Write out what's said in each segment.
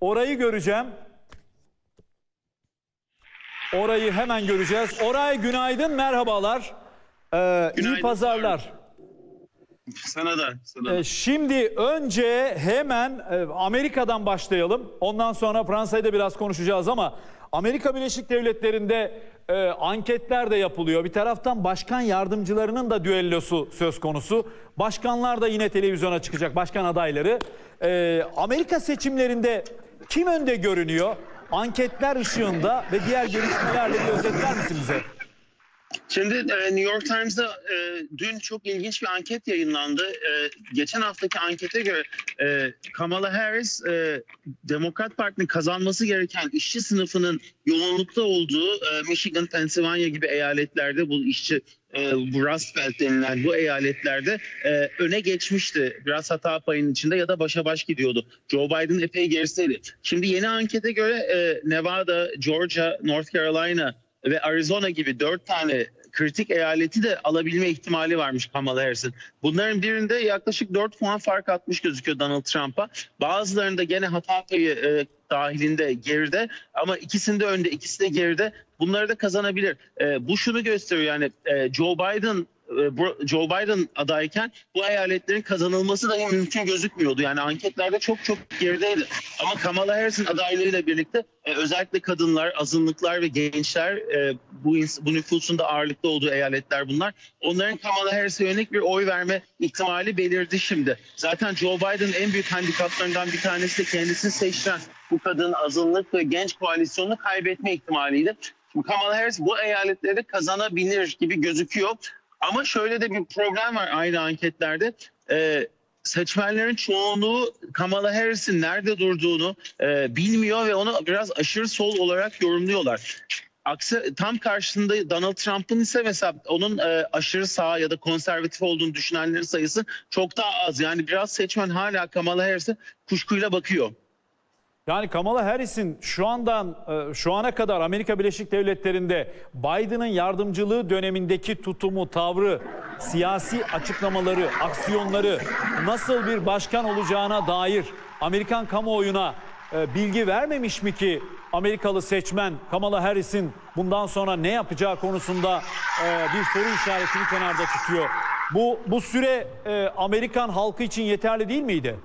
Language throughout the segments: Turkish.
Orayı göreceğim. Orayı hemen göreceğiz. Oray günaydın, merhabalar. Ee, iyi Günaydın. pazarlar. Sana da. Sana da. Ee, şimdi önce hemen e, Amerika'dan başlayalım. Ondan sonra Fransa'yı da biraz konuşacağız ama Amerika Birleşik Devletleri'nde e, anketler de yapılıyor. Bir taraftan başkan yardımcılarının da düellosu söz konusu. Başkanlar da yine televizyona çıkacak, başkan adayları. Ee, Amerika seçimlerinde kim önde görünüyor? Anketler ışığında ve diğer gelişmelerle bir özetler misin bize? Şimdi e, New York Times'da e, dün çok ilginç bir anket yayınlandı. E, geçen haftaki ankete göre e, Kamala Harris e, Demokrat Parti'nin kazanması gereken işçi sınıfının yoğunlukta olduğu e, Michigan, Pennsylvania gibi eyaletlerde bu işçi bu Rust Belt denilen bu eyaletlerde e, öne geçmişti. Biraz hata payının içinde ya da başa baş gidiyordu. Joe Biden epey gerisiydi. Şimdi yeni ankete göre e, Nevada, Georgia, North Carolina ve Arizona gibi dört tane kritik eyaleti de alabilme ihtimali varmış Kamala Harris'in. Bunların birinde yaklaşık 4 puan fark atmış gözüküyor Donald Trump'a. Bazılarında gene hata payı e, dahilinde geride ama ikisinde önde ikisi de geride. Bunları da kazanabilir. E, bu şunu gösteriyor yani e, Joe Biden Joe Biden adayken bu eyaletlerin kazanılması dahi mümkün gözükmüyordu. Yani anketlerde çok çok gerideydi. Ama Kamala Harris'in adaylığıyla birlikte e, özellikle kadınlar, azınlıklar ve gençler e, bu, bu nüfusun da ağırlıkta olduğu eyaletler bunlar. Onların Kamala Harris'e yönelik bir oy verme ihtimali belirdi şimdi. Zaten Joe Biden'ın en büyük handikaplarından bir tanesi de kendisini seçtiren bu kadın, azınlık ve genç koalisyonunu kaybetme ihtimaliydi. Kamala Harris bu eyaletleri kazanabilir gibi gözüküyor. Ama şöyle de bir problem var aynı anketlerde. Ee, seçmenlerin çoğunluğu Kamala Harris'in nerede durduğunu e, bilmiyor ve onu biraz aşırı sol olarak yorumluyorlar. Aksi tam karşısında Donald Trump'ın ise mesela onun e, aşırı sağ ya da konservatif olduğunu düşünenlerin sayısı çok daha az. Yani biraz seçmen hala Kamala Harris'e kuşkuyla bakıyor. Yani Kamala Harris'in şu andan e, şu ana kadar Amerika Birleşik Devletleri'nde Biden'ın yardımcılığı dönemindeki tutumu, tavrı, siyasi açıklamaları, aksiyonları nasıl bir başkan olacağına dair Amerikan kamuoyuna e, bilgi vermemiş mi ki Amerikalı seçmen Kamala Harris'in bundan sonra ne yapacağı konusunda e, bir soru işaretini kenarda tutuyor. Bu bu süre Amerikan halkı için yeterli değil miydi?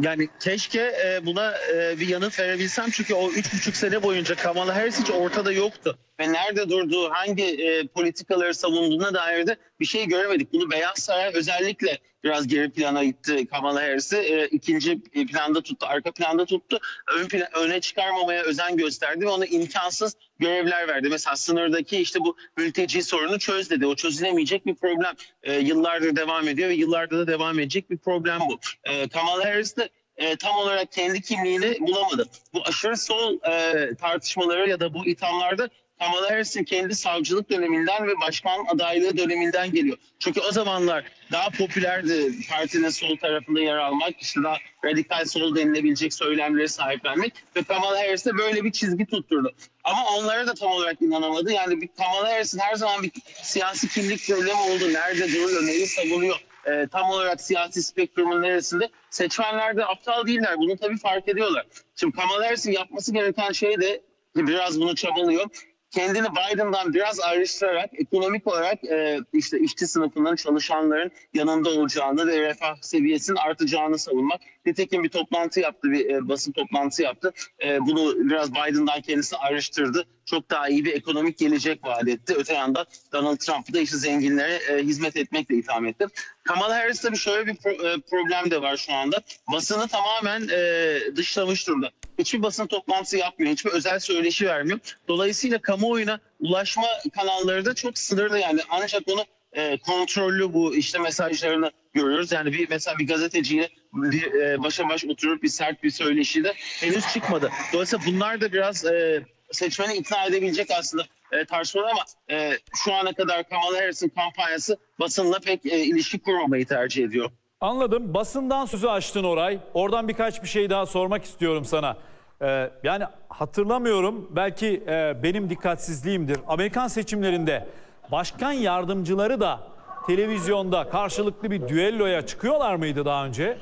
Yani keşke e, buna e, bir yanıt verebilsem çünkü o üç buçuk sene boyunca Kamala Harris hiç ortada yoktu. Ve nerede durduğu, hangi e, politikaları savunduğuna dair de bir şey göremedik. Bunu Beyaz Saray özellikle biraz geri plana itti Kamala Harris'i. E, ikinci planda tuttu, arka planda tuttu. Ön plan, öne çıkarmamaya özen gösterdi ve ona imkansız görevler verdi. Mesela sınırdaki işte bu mülteci sorunu çöz dedi. O çözülemeyecek bir problem. E, yıllardır devam ediyor ve yıllarda da devam edecek bir problem bu. E, Kamala Harris de e, tam olarak kendi kimliğini bulamadı. Bu aşırı sol e, tartışmaları ya da bu ithamlarda Kamala Harris'in kendi savcılık döneminden ve başkan adaylığı döneminden geliyor. Çünkü o zamanlar daha popülerdi partinin sol tarafında yer almak, işte daha radikal sol denilebilecek söylemlere sahiplenmek ve Kamala Harris de böyle bir çizgi tutturdu. Ama onlara da tam olarak inanamadı. Yani bir Kamala Harris'in her zaman bir siyasi kimlik problemi oldu. Nerede duruyor, neyi savunuyor? e, tam olarak siyasi spektrumun neresinde seçmenler de aptal değiller. Bunu tabii fark ediyorlar. Şimdi Kamala Harris'in yapması gereken şey de biraz bunu çabalıyor. Kendini Biden'dan biraz ayrıştırarak ekonomik olarak e, işte işçi sınıfının çalışanların yanında olacağını ve refah seviyesinin artacağını savunmak. Nitekim bir toplantı yaptı, bir e, basın toplantısı yaptı. E, bunu biraz Biden'dan kendisini ayrıştırdı. Çok daha iyi bir ekonomik gelecek vaat etti. Öte yandan Donald Trump'ı da işte zenginlere e, hizmet etmekle itham etti. Kamala Harris'te bir şöyle bir pro- e, problem de var şu anda. Basını tamamen e, dışlamış durumda. Hiçbir basın toplantısı yapmıyor, hiçbir özel söyleşi vermiyor. Dolayısıyla kamuoyuna ulaşma kanalları da çok sınırlı yani. Ancak onu e, kontrollü bu işte mesajlarını görüyoruz. Yani bir mesela bir gazeteciyle bir, e, başa baş oturup bir sert bir söyleşi de henüz çıkmadı. Dolayısıyla bunlar da biraz e, seçmeni ikna edebilecek aslında e, tartışmalar ama e, şu ana kadar Kamala Harris'in kampanyası basınla pek e, ilişki kurmamayı tercih ediyor. Anladım. Basından sözü açtın Oray. Oradan birkaç bir şey daha sormak istiyorum sana. Ee, yani hatırlamıyorum. Belki e, benim dikkatsizliğimdir. Amerikan seçimlerinde başkan yardımcıları da televizyonda karşılıklı bir düelloya çıkıyorlar mıydı daha önce?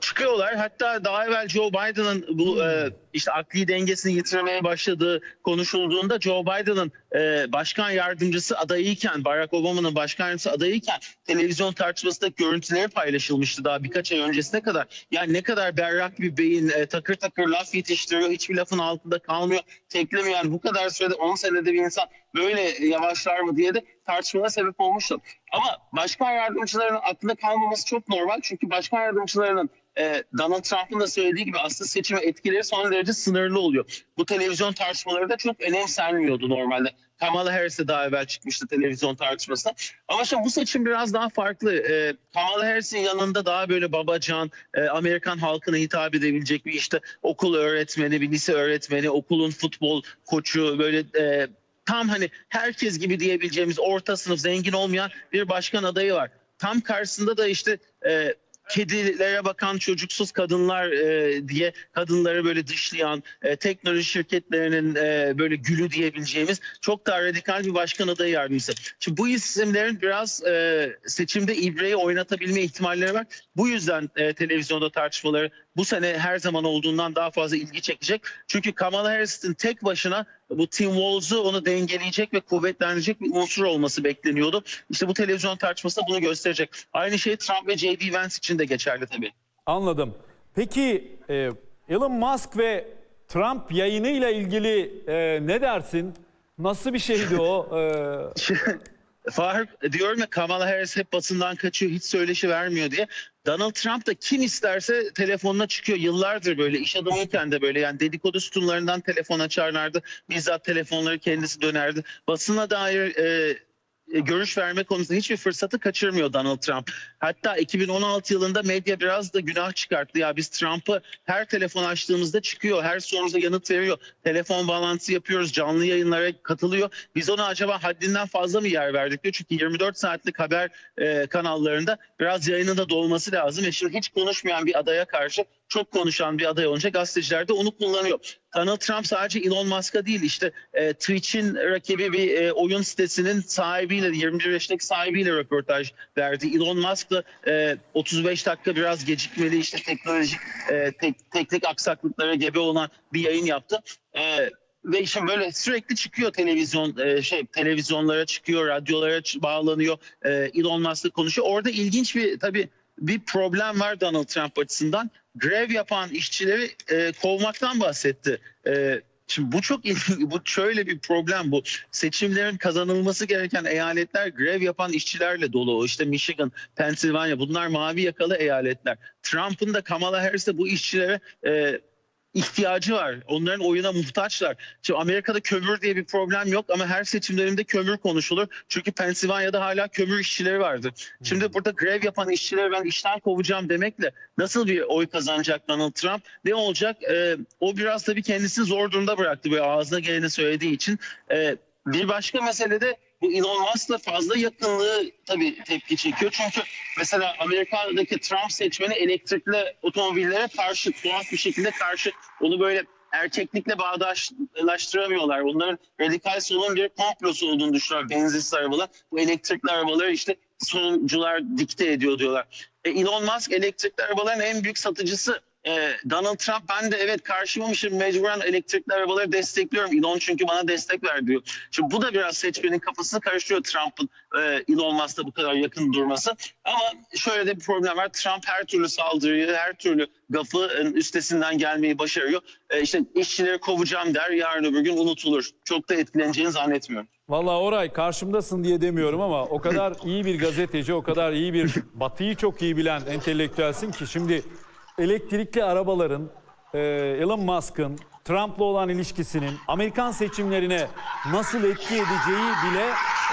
çıkıyorlar. Hatta daha evvel Joe Biden'ın bu e, işte akli dengesini yitirmeye başladığı konuşulduğunda Joe Biden'ın e, başkan yardımcısı adayıyken Barack Obama'nın başkan yardımcısı adayıyken televizyon tartışmasında görüntüleri paylaşılmıştı daha birkaç ay öncesine kadar. Yani ne kadar berrak bir beyin e, takır takır laf yetiştiriyor. Hiçbir lafın altında kalmıyor. Teklemiyor. Yani bu kadar sürede 10 senede bir insan böyle yavaşlar mı diye de tartışmalara sebep olmuştu. Ama başkan yardımcılarının aklında kalmaması çok normal. Çünkü başkan yardımcılarının e, Donald Trump'ın da söylediği gibi aslında seçime etkileri son derece sınırlı oluyor. Bu televizyon tartışmaları da çok önemsenmiyordu normalde. Kamala Harris de daha evvel çıkmıştı televizyon tartışmasına. Ama şimdi bu seçim biraz daha farklı. E, Kamala Harris'in yanında daha böyle babacan, e, Amerikan halkına hitap edebilecek bir işte okul öğretmeni, bir lise öğretmeni, okulun futbol koçu böyle e, tam hani herkes gibi diyebileceğimiz orta sınıf zengin olmayan bir başkan adayı var. Tam karşısında da işte e, kedilere bakan çocuksuz kadınlar e, diye kadınları böyle dışlayan e, teknoloji şirketlerinin e, böyle gülü diyebileceğimiz çok daha radikal bir başkan adayı yardımcısı. Şimdi bu isimlerin biraz e, seçimde ibreyi oynatabilme ihtimalleri var. Bu yüzden e, televizyonda tartışmaları bu sene her zaman olduğundan daha fazla ilgi çekecek. Çünkü Kamala Harris'in tek başına bu Tim Walz'u onu dengeleyecek ve kuvvetlendirecek bir unsur olması bekleniyordu. İşte bu televizyon tartışması bunu gösterecek. Aynı şey Trump ve J.D. Vance için de geçerli tabii. Anladım. Peki e, Elon Musk ve Trump yayınıyla ilgili e, ne dersin? Nasıl bir şeydi o? E, Faruk diyorum ya Kamala Harris hep basından kaçıyor hiç söyleşi vermiyor diye. Donald Trump da kim isterse telefonuna çıkıyor. Yıllardır böyle iş adamıyken de böyle yani dedikodu sütunlarından telefon açarlardı. Bizzat telefonları kendisi dönerdi. Basına dair e, görüş verme konusunda hiçbir fırsatı kaçırmıyor Donald Trump. Hatta 2016 yılında medya biraz da günah çıkarttı. Ya biz Trump'ı her telefon açtığımızda çıkıyor. Her sorumuza yanıt veriyor. Telefon bağlantısı yapıyoruz. Canlı yayınlara katılıyor. Biz ona acaba haddinden fazla mı yer verdik diyor. Çünkü 24 saatlik haber e, kanallarında biraz yayının da dolması lazım. E şimdi hiç konuşmayan bir adaya karşı çok konuşan bir aday olunca gazeteciler de onu kullanıyor. Donald Trump sadece Elon Musk'a değil işte e, Twitch'in rakibi bir e, oyun sitesinin sahibiyle 21 yaşındaki sahibiyle röportaj verdi. Elon Musk da e, 35 dakika biraz gecikmeli işte teknolojik e, tek, teknik aksaklıklara gebe olan bir yayın yaptı. E, ve işte böyle sürekli çıkıyor televizyon e, şey televizyonlara çıkıyor, radyolara bağlanıyor. E, Elon Musk'la konuşuyor. Orada ilginç bir tabii bir problem var Donald Trump açısından. Grev yapan işçileri e, kovmaktan bahsetti. E, Şimdi bu çok bu şöyle bir problem bu. Seçimlerin kazanılması gereken eyaletler grev yapan işçilerle dolu. İşte Michigan, Pennsylvania bunlar mavi yakalı eyaletler. Trump'ın da Kamala Harris'e bu işçilere e, ihtiyacı var. Onların oyuna muhtaçlar. Şimdi Amerika'da kömür diye bir problem yok ama her seçim döneminde kömür konuşulur. Çünkü Pensilvanya'da hala kömür işçileri vardı. Şimdi burada grev yapan işçileri ben işten kovacağım demekle nasıl bir oy kazanacak Donald Trump? Ne olacak? Ee, o biraz tabii kendisini zor durumda bıraktı böyle ağzına geleni söylediği için. Ee, bir başka mesele de bu Elon Musk'la fazla yakınlığı tabii tepki çekiyor. Çünkü mesela Amerika'daki Trump seçmeni elektrikli otomobillere karşı, tuhaf bir şekilde karşı. Onu böyle erkeklikle bağdaştıramıyorlar. Onların radikal solun bir komplosu olduğunu düşünüyorlar benzinsiz arabalar. Bu elektrikli arabaları işte solcular dikte ediyor diyorlar. E, Elon Musk elektrikli arabaların en büyük satıcısı e, Donald Trump ben de evet karşımamışım mecburen elektrikli arabaları destekliyorum. Elon çünkü bana destek ver diyor. Şimdi bu da biraz seçmenin kafasını karıştırıyor Trump'ın e, Elon Musk'la bu kadar yakın durması. Ama şöyle de bir problem var. Trump her türlü saldırıyı, her türlü gafı e, üstesinden gelmeyi başarıyor. E, işte işçileri kovacağım der yarın öbür gün unutulur. Çok da etkileneceğini zannetmiyorum. Vallahi Oray karşımdasın diye demiyorum ama o kadar iyi bir gazeteci, o kadar iyi bir batıyı çok iyi bilen entelektüelsin ki şimdi elektrikli arabaların, e, Elon Musk'ın Trump'la olan ilişkisinin Amerikan seçimlerine nasıl etki edeceği bile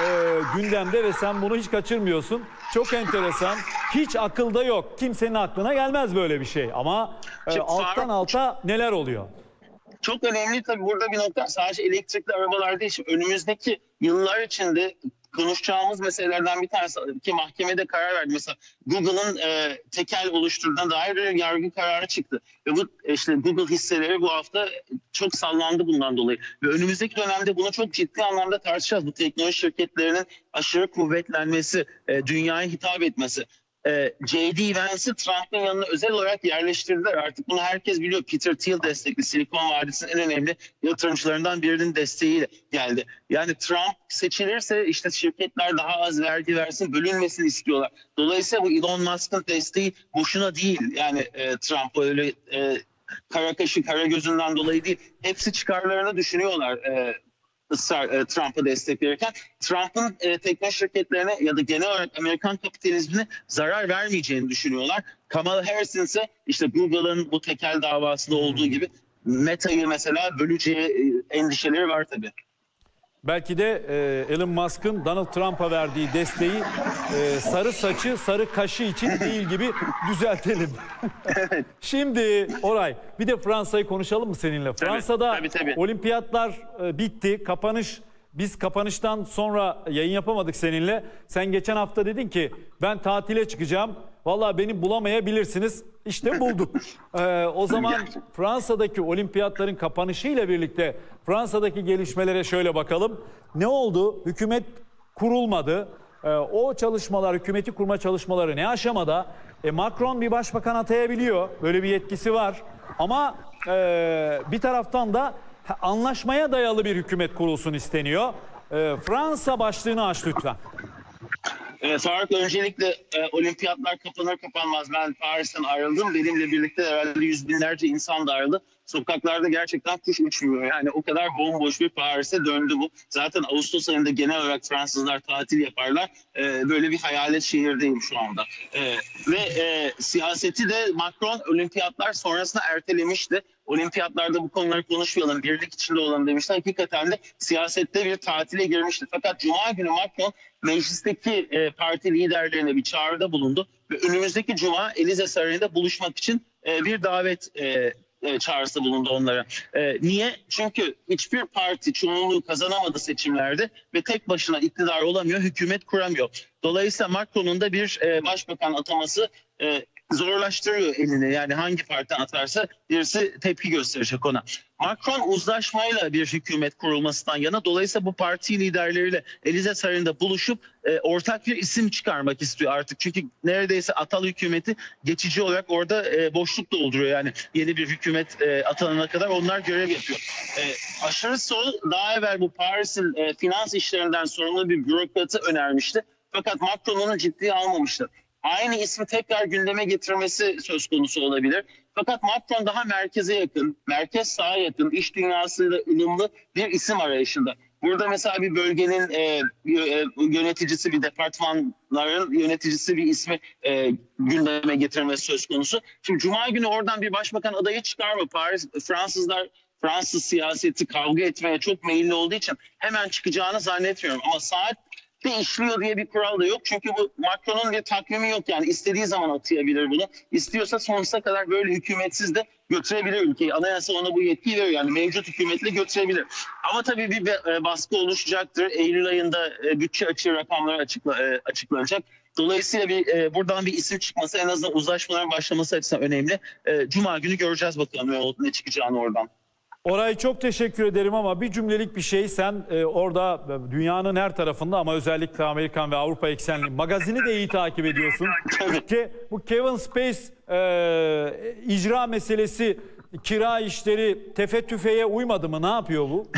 e, gündemde ve sen bunu hiç kaçırmıyorsun. Çok enteresan. Hiç akılda yok. Kimsenin aklına gelmez böyle bir şey. Ama e, alttan alta neler oluyor? Çok önemli tabii burada bir nokta sadece elektrikli arabalar değil. Şimdi önümüzdeki yıllar içinde konuşacağımız meselelerden bir tanesi ki mahkemede karar verdi. Mesela Google'ın e, tekel oluşturduğuna dair bir yargı kararı çıktı. Ve bu işte Google hisseleri bu hafta çok sallandı bundan dolayı. Ve önümüzdeki dönemde bunu çok ciddi anlamda tartışacağız. Bu teknoloji şirketlerinin aşırı kuvvetlenmesi, e, dünyaya hitap etmesi. E, J.D. Vance'i Trump'ın yanına özel olarak yerleştirdiler. Artık bunu herkes biliyor. Peter Thiel destekli Silikon Vadisi'nin en önemli yatırımcılarından birinin desteğiyle geldi. Yani Trump seçilirse işte şirketler daha az vergi versin, bölünmesini istiyorlar. Dolayısıyla bu Elon Musk'ın desteği boşuna değil. Yani e, Trump öyle e, kara kaşı kara gözünden dolayı değil. Hepsi çıkarlarını düşünüyorlar. E, ısrar e, Trump'ı desteklerken Trump'ın e, teknoloji şirketlerine ya da genel olarak Amerikan kapitalizmine zarar vermeyeceğini düşünüyorlar. Kamala Harris'in ise işte Google'ın bu tekel davasında olduğu gibi Meta'yı mesela böleceği e, endişeleri var tabii. Belki de e, Elon Musk'ın Donald Trump'a verdiği desteği e, sarı saçı, sarı kaşı için değil gibi düzeltelim. Şimdi Oray bir de Fransa'yı konuşalım mı seninle? Fransa'da tabii, tabii. olimpiyatlar e, bitti. Kapanış biz kapanıştan sonra yayın yapamadık seninle. Sen geçen hafta dedin ki ben tatile çıkacağım. Vallahi beni bulamayabilirsiniz. İşte bulduk. Ee, o zaman Fransa'daki olimpiyatların kapanışıyla birlikte Fransa'daki gelişmelere şöyle bakalım. Ne oldu? Hükümet kurulmadı. Ee, o çalışmalar, hükümeti kurma çalışmaları ne aşamada? E, Macron bir başbakan atayabiliyor. Böyle bir yetkisi var. Ama e, bir taraftan da anlaşmaya dayalı bir hükümet kurulsun isteniyor. E, Fransa başlığını aç lütfen. E, Faruk öncelikle e, olimpiyatlar kapanır kapanmaz ben Paris'ten ayrıldım. Benimle birlikte herhalde yüz binlerce insan da ayrıldı. Sokaklarda gerçekten kuş uçmuyor. Yani o kadar bomboş bir Paris'e döndü bu. Zaten Ağustos ayında genel olarak Fransızlar tatil yaparlar. E, böyle bir hayalet şehirdeyim şu anda. E, ve e, siyaseti de Macron olimpiyatlar sonrasında ertelemişti. Olimpiyatlarda bu konuları konuşmayalım, birlik içinde olalım demişti. Hakikaten de siyasette bir tatile girmişti. Fakat Cuma günü Macron meclisteki e, parti liderlerine bir çağrıda bulundu. Ve önümüzdeki Cuma Elize Sarayı'nda buluşmak için e, bir davet e, e, çağrısı bulundu onlara. E, niye? Çünkü hiçbir parti çoğunluğu kazanamadı seçimlerde ve tek başına iktidar olamıyor, hükümet kuramıyor. Dolayısıyla Macron'un da bir e, başbakan ataması e, zorlaştırıyor elini. Yani hangi parti atarsa birisi tepki gösterecek ona. Macron uzlaşmayla bir hükümet kurulmasından yana dolayısıyla bu parti liderleriyle Elize Sarayı'nda buluşup e, ortak bir isim çıkarmak istiyor artık. Çünkü neredeyse atal hükümeti geçici olarak orada e, boşluk dolduruyor. Yani yeni bir hükümet e, atanana kadar onlar görev yapıyor. E, aşırı sol daha evvel bu Paris'in e, finans işlerinden sorumlu bir bürokratı önermişti. Fakat Macron onu ciddiye almamıştı aynı ismi tekrar gündeme getirmesi söz konusu olabilir. Fakat Macron daha merkeze yakın, merkez sağa yakın, iş dünyasıyla ılımlı bir isim arayışında. Burada mesela bir bölgenin e, e, yöneticisi, bir departmanların yöneticisi bir ismi e, gündeme getirmesi söz konusu. Şimdi Cuma günü oradan bir başbakan adayı çıkar mı? Paris, Fransızlar Fransız siyaseti kavga etmeye çok meyilli olduğu için hemen çıkacağını zannetmiyorum. Ama saat de işliyor diye bir kural da yok. Çünkü bu Macron'un bir takvimi yok yani istediği zaman atayabilir bunu. İstiyorsa sonsuza kadar böyle hükümetsiz de götürebilir ülkeyi. Anayasa ona bu yetkiyi veriyor yani mevcut hükümetle götürebilir. Ama tabii bir e, baskı oluşacaktır. Eylül ayında e, bütçe açığı rakamları açıkla, e, açıklanacak. Dolayısıyla bir e, buradan bir isim çıkması en azından uzlaşmaların başlaması açısından önemli. E, Cuma günü göreceğiz bakalım ne, ne çıkacağını oradan. Oray çok teşekkür ederim ama bir cümlelik bir şey sen e, orada e, dünyanın her tarafında ama özellikle Amerikan ve Avrupa eksenli magazini de iyi takip ediyorsun. Tabii. Ki bu Kevin Space e, icra meselesi kira işleri tefe tüfeğe uymadı mı? Ne yapıyor bu?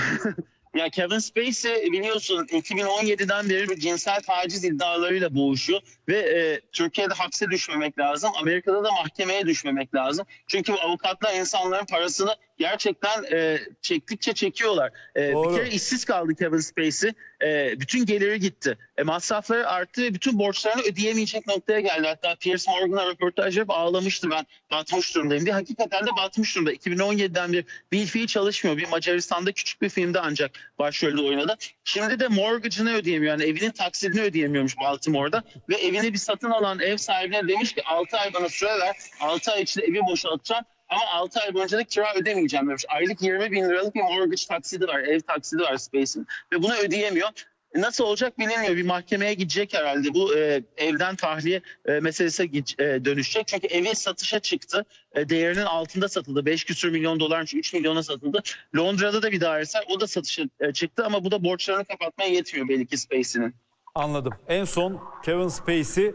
Ya Kevin Spacey biliyorsun 2017'den beri bir cinsel taciz iddialarıyla boğuşuyor ve e, Türkiye'de hapse düşmemek lazım. Amerika'da da mahkemeye düşmemek lazım. Çünkü avukatlar insanların parasını gerçekten e, çektikçe çekiyorlar. E, Doğru. bir kere işsiz kaldı Kevin Spacey. E, bütün geliri gitti. E, masrafları arttı ve bütün borçlarını ödeyemeyecek noktaya geldi. Hatta Piers Morgan'a röportaj yapıp ağlamıştı ben batmış durumdayım diye. Hakikaten de batmış durumda. 2017'den bir bir fiil çalışmıyor. Bir Macaristan'da küçük bir filmde ancak başrolde oynadı. Şimdi de mortgage'ını ödeyemiyor. Yani evinin taksidini ödeyemiyormuş Baltimore'da. Ve evini bir satın alan ev sahibine demiş ki 6 ay bana süre ver. 6 ay içinde evi boşaltacağım. Ama 6 ay boyunca da kira ödemeyeceğim demiş. Aylık 20 bin liralık bir mortgage taksidi var. Ev taksidi var Space'in. Ve bunu ödeyemiyor. E, Nasıl olacak bilinmiyor. Bir mahkemeye gidecek herhalde. Bu e, evden tahliye e, meselesi gic- e, dönüşecek. Çünkü evi satışa çıktı. E, değerinin altında satıldı. 5 küsür milyon dolarmış 3 milyona satıldı. Londra'da da bir dairesi. O da satışa e, çıktı ama bu da borçlarını kapatmaya yetmiyor belli ki Space'inin. Anladım. En son Kevin Spacey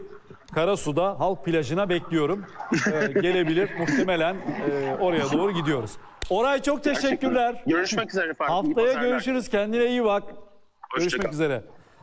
Karasu'da halk plajına bekliyorum. Ee, gelebilir. Muhtemelen e, oraya doğru gidiyoruz. Oray çok teşekkürler. Görüşmek üzere Haftaya görüşürüz. Kendine iyi bak. Hoşça Görüşmek kal. üzere.